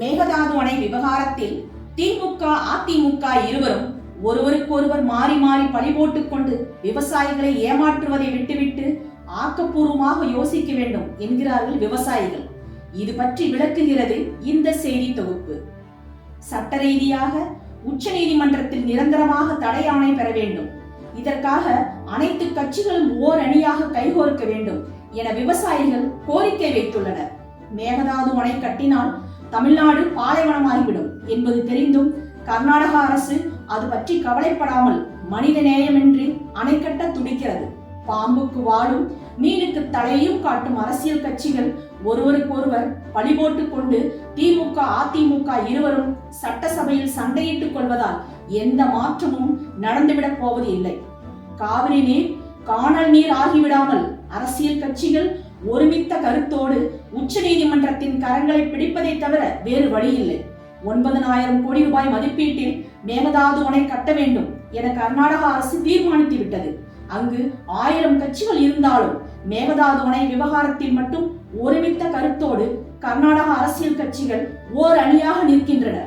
மேகதாது அணை விவகாரத்தில் திமுக அதிமுக இருவரும் ஒருவருக்கொருவர் மாறி மாறி பழி போட்டுக் கொண்டு விவசாயிகளை ஏமாற்றுவதை விட்டுவிட்டு ஆக்கப்பூர்வமாக யோசிக்க வேண்டும் என்கிறார்கள் விவசாயிகள். இது பற்றி விளக்குகிறது இந்த செய்தி தொகுப்பு. சட்ட ரீதியாக உச்சநீதிமன்றத்தில் நிரந்தரமாக தடை ஆணை பெற வேண்டும். இதற்காக அனைத்து கட்சிகளும் ஓர் அணியாக கைகோர்க்க வேண்டும் என விவசாயிகள் கோரிக்கை வைத்துள்ளனர். மேகதாது அணை கட்டினால் தமிழ்நாடு பாலைவனமாகிவிடும் என்பது தெரிந்தும் கர்நாடக அரசு அது பற்றி கவலைப்படாமல் மனித நேயமின்றி அணை கட்ட துடிக்கிறது. பாம்புக்கு வாழும் மீனுக்கு தலையும் காட்டும் அரசியல் கட்சிகள் ஒருவருக்கொருவர் பழி போட்டுக் கொண்டு திமுக அதிமுக இருவரும் சட்டசபையில் சண்டையிட்டுக் கொள்வதால் எந்த மாற்றமும் நடந்துவிடப் போவது இல்லை காவிரி நீர் காணல் நீர் ஆகிவிடாமல் அரசியல் கட்சிகள் ஒருமித்த கருத்தோடு உச்ச நீதிமன்றத்தின் கரங்களை பிடிப்பதை தவிர வேறு வழி இல்லை ஒன்பதனாயிரம் கோடி ரூபாய் மதிப்பீட்டில் மேகதாது அணை கட்ட வேண்டும் என கர்நாடக அரசு தீர்மானித்து விட்டது அங்கு ஆயிரம் கட்சிகள் இருந்தாலும் மேகதாது அணை விவகாரத்தில் மட்டும் ஒருமித்த கருத்தோடு கர்நாடக அரசியல் கட்சிகள் ஓர் அணியாக நிற்கின்றன.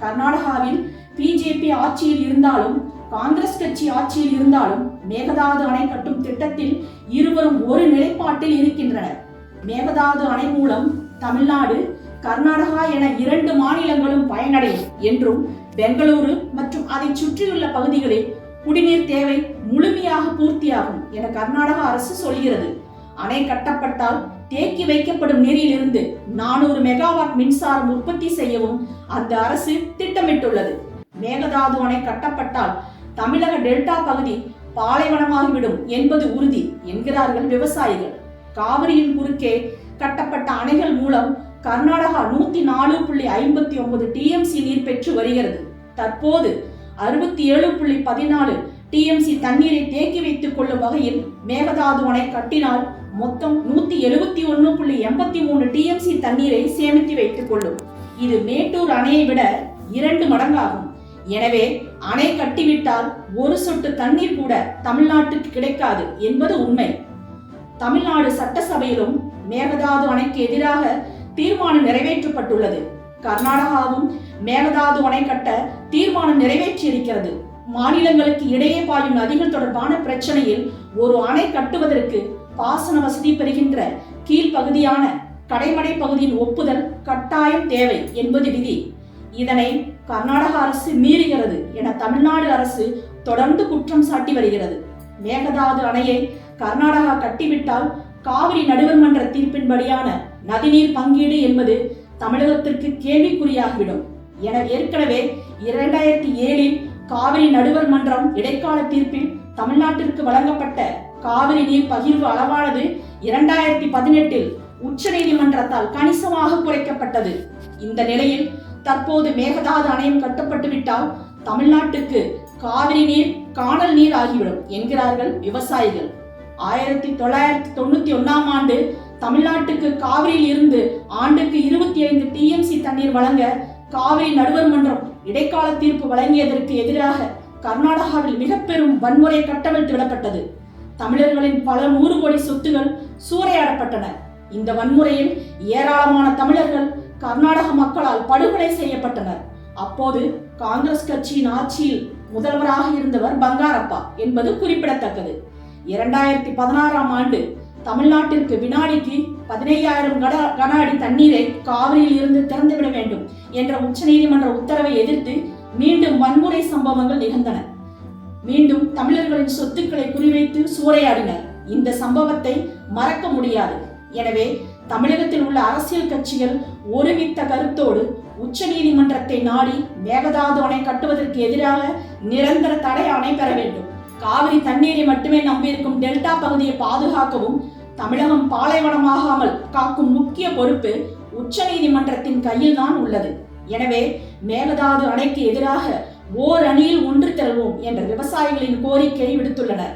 கர்நாடகாவில் பிஜேபி ஆட்சியில் இருந்தாலும் காங்கிரஸ் கட்சி ஆட்சியில் இருந்தாலும் மேகதாது அணை கட்டும் திட்டத்தில் இருவரும் ஒரு நிலைப்பாட்டில் இருக்கின்றனர். மேகதாது அணை மூலம் தமிழ்நாடு கர்நாடகா என இரண்டு மாநிலங்களும் பயனடையும் என்றும் பெங்களூரு மற்றும் அதை சுற்றியுள்ள பகுதிகளில் குடிநீர் தேவை முழுமையாக பூர்த்தியாகும் என கர்நாடக அரசு சொல்கிறது. அணை கட்டப்பட்டால் தேக்கி வைக்கப்படும் நீரிலிருந்து நானூறு மெகாவாட் மின்சாரம் உற்பத்தி செய்யவும் அந்த அரசு திட்டமிட்டுள்ளது. மேகதாது அணை கட்டப்பட்டால் தமிழக டெல்டா பகுதி பாலைவனமாகிவிடும் என்பது உறுதி என்கிறார்கள் விவசாயிகள். காவிரியின் குறுக்கே கட்டப்பட்ட அணைகள் மூலம் கர்நாடகா நூத்தி நாலு புள்ளி ஐம்பத்தி ஒன்பது டிஎம்சி நீர் பெற்று வருகிறது. தற்போது அறுபத்தி ஏழு புள்ளி பதினாலு டிஎம்சி தண்ணீரை தேக்கி வைத்துக் கொள்ளும் வகையில் மேகதாது அணை கட்டினால் மொத்தம் நூத்தி எழுபத்தி ஒன்னு புள்ளி எண்பத்தி மூணு டிஎம்சி தண்ணீரை சேமித்து வைத்துக் கொள்ளும். இது மேட்டூர் அணையை விட இரண்டு மடங்காகும். எனவே அணை கட்டிவிட்டால் ஒரு சொட்டு தண்ணீர் கூட தமிழ்நாட்டுக்கு கிடைக்காது என்பது உண்மை. தமிழ்நாடு சட்டசபையிலும் மேகதாது அணைக்கு எதிராக தீர்மானம் நிறைவேற்றப்பட்டுள்ளது. கர்நாடகாவும் மேகதாது அணை கட்ட தீர்மானம் நிறைவேற்றியிருக்கிறது. மாநிலங்களுக்கு இடையே பாயும் நதிகள் தொடர்பான பிரச்சனையில் ஒரு அணை கட்டுவதற்கு பாசன வசதி பெறுகின்ற கீழ்ப்பகுதியான கடைமடை பகுதியின் ஒப்புதல் கட்டாயம் தேவை என்பது விதி. இதனை கர்நாடக அரசு மீறுகிறது என தமிழ்நாடு அரசு தொடர்ந்து குற்றம் சாட்டி வருகிறது. மேகதாது அணையை கர்நாடகா கட்டிவிட்டால் காவிரி நடுவர் மன்ற தீர்ப்பின்படியான நதிநீர் பங்கீடு என்பது தமிழகத்திற்கு கேள்விக்குறியாகிவிடும். என ஏற்கனவே இரண்டாயிரத்தி ஏழில் காவிரி நடுவர் மன்றம் இடைக்கால தீர்ப்பில் தமிழ்நாட்டிற்கு வழங்கப்பட்ட காவிரி நீர் பகிர்வு அளவானது இரண்டாயிரத்தி பதினெட்டில் உச்ச நீதிமன்றத்தால் கணிசமாக குறைக்கப்பட்டது. இந்த நிலையில் தற்போது மேகதாது அணையம் கட்டப்பட்டு விட்டால் தமிழ்நாட்டுக்கு காவிரி நீர் காணல் நீர் ஆகிவிடும் என்கிறார்கள் விவசாயிகள். ஆயிரத்தி தொள்ளாயிரத்தி தொண்ணூத்தி ஒன்னாம் ஆண்டு தமிழ்நாட்டுக்கு காவிரியில் இருந்து ஆண்டுக்கு இருபத்தி ஐந்து டிஎம்சி தண்ணீர் வழங்க காவிரி நடுவர் மன்றம் இடைக்கால தீர்ப்பு வழங்கியதற்கு எதிராக கர்நாடகாவில் மிக பெரும் வன்முறை கட்டவிழ்த்து விடப்பட்டது. தமிழர்களின் பல நூறு கோடி சொத்துகள் சூறையாடப்பட்டன. இந்த வன்முறையில் ஏராளமான தமிழர்கள் கர்நாடக மக்களால் படுகொலை செய்யப்பட்டனர். அப்போது காங்கிரஸ் கட்சியின் ஆட்சியில் முதல்வராக இருந்தவர் பங்காரப்பா என்பது குறிப்பிடத்தக்கது. இரண்டாயிரத்தி பதினாறாம் ஆண்டு தமிழ்நாட்டிற்கு வினாடிக்கு பதினையாயிரம் கன கன அடி தண்ணீரை காவிரியில் இருந்து திறந்துவிட வேண்டும் என்ற உச்சநீதிமன்ற உத்தரவை எதிர்த்து மீண்டும் வன்முறை சம்பவங்கள் நிகழ்ந்தன. மீண்டும் தமிழர்களின் சொத்துக்களை குறிவைத்து சூறையாடினர். இந்த சம்பவத்தை மறக்க முடியாது. எனவே தமிழகத்தில் உள்ள அரசியல் கட்சிகள் ஒருமித்த கருத்தோடு உச்ச நீதிமன்றத்தை நாடி மேகதாது அணை கட்டுவதற்கு எதிராக நிரந்தர தடை அணை பெற வேண்டும். காவிரி தண்ணீரை மட்டுமே நம்பியிருக்கும் டெல்டா பகுதியை பாதுகாக்கவும் தமிழகம் பாலைவனமாகாமல் காக்கும் முக்கிய பொறுப்பு உச்ச நீதிமன்றத்தின் கையில் தான் உள்ளது. எனவே மேகதாது அணைக்கு எதிராக ஓர் அணியில் ஒன்று திரள்வோம் என்ற விவசாயிகளின் கோரிக்கை விடுத்துள்ளனர்.